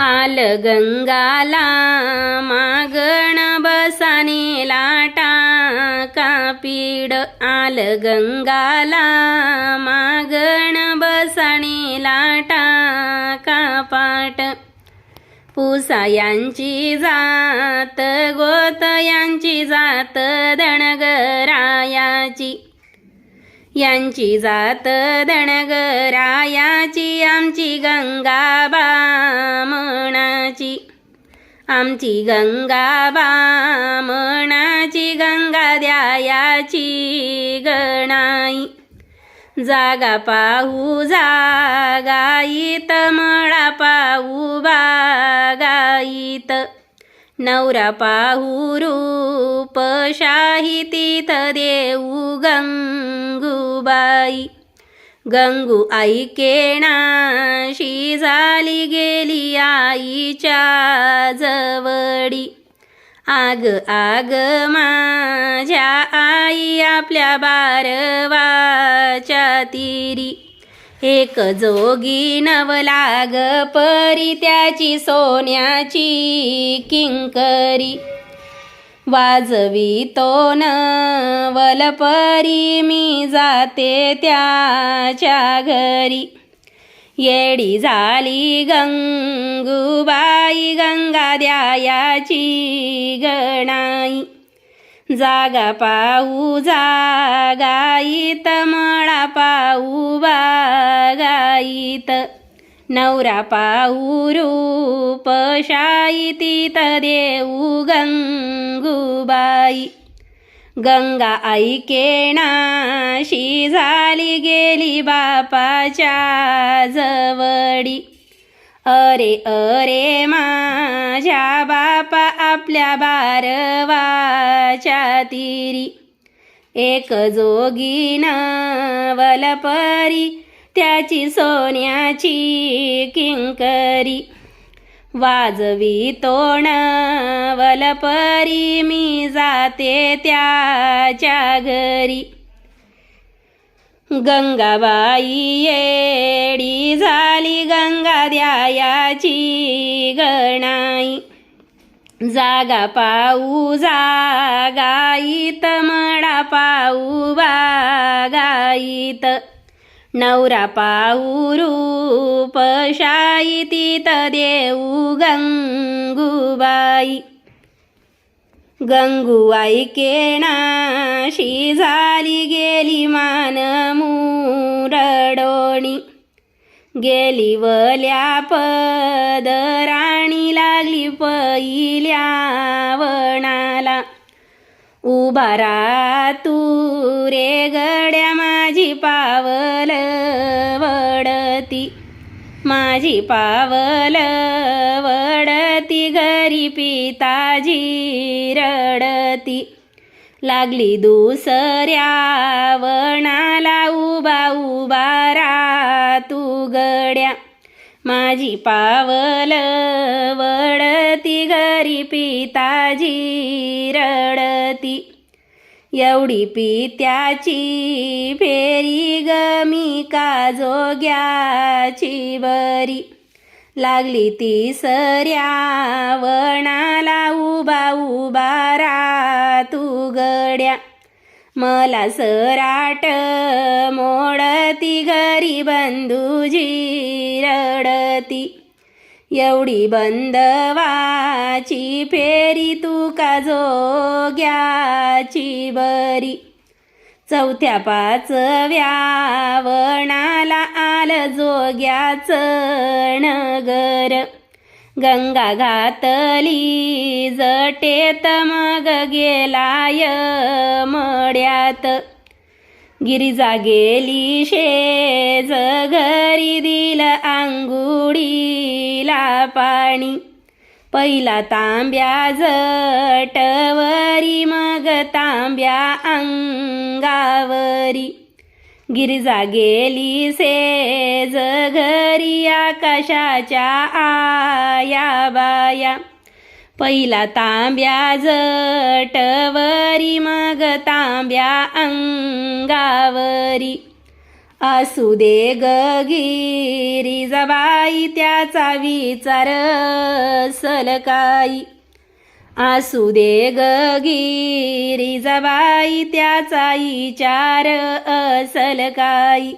आल गंगाला मागण बसाने लाटा कापीड आल गंगाला मागण बसाने लाटा कापाट. पुसा यांची जात गोत यांची जात दणगरायाची यांची जात दणगरायाची आमची गंगा म्हणाची आमची गंगा म्हणाची गंगा द्यायाची गणाई. जागा पाहू जागाईत मळा पाहू बागाईत. नवरा पाहू रूप शाही तिथ देऊ गंगूबाई गंगू आई केणाशी झाली गेली आईच्या जवळी आग आग माझ्या आई आपल्या बारवाच्या तिरी. एक जोगी नवलाग परी त्याची सोन्याची किंकरी. वाजवी तो नवलपरी मी जाते त्याच्या घरी. येडी झाली गंगूबाई गंगा द्यायाची गणाई. जागा पाऊ जागाईत मळा पाऊ बागाईत नवरा पाहू रूप शाई देऊ गंगूबाई गंगा आई केणाशी झाली गेली बापाच्या जवडी अरे अरे माझ्या बापा आपल्या बारवाच्या तिरी एक जोगीन वलपरी त्याची सोन्याची किंकरी. वाजवी तोण वलपरी मी जाते त्याच्या घरी. गंगाबाई येडी झाली गंगा द्यायाची गणाई. जागा पाऊ जागाईत मडा पाऊ बागाईत नवरा पाऊरूप रूप शाई देऊ गंगूबाई गंगूबाई केणाशी झाली गेली मान मुरडोणी गेली वल्या पदराणी लागली पहिल्या वणा उभा रा तू रे गड्या माझी पावल वडती. माझी पावल वडती घरी पिताजी रडती. लागली दुसऱ्या वणाला उभा उभा रा तू गड्या. माझी पावल वडती घरी पिताजी ती. एवढी पित्याची फेरी गमी का जोग्याची बरी. लागली तिसऱ्या वणाला उभा उभा रा तू गड्या. मला सराट मोडती घरी बंधूजी रडती. एवढी बंदवाची फेरी तू का जोग्याची बरी? चौथ्या पाचव्या वणाला आलं जोग्याचं नगर. गंगा घातली जटेत मग गेलाय मड्यात. गिरिजा गेली शेज घरी दिलं आंघोळीला पाणी. पहिला तांब्या जटवरी मग तांब्या अंगावरी. गिरिजा गेली सेज घरी आकाशाच्या आया बाया. पहिला तांब्या जटवरी मग तांब्या अंगावरी. असू दे ग जबाई त्याचा विचार सलकाई असू दे ग जबाई त्याचा विचार असलकाई काही.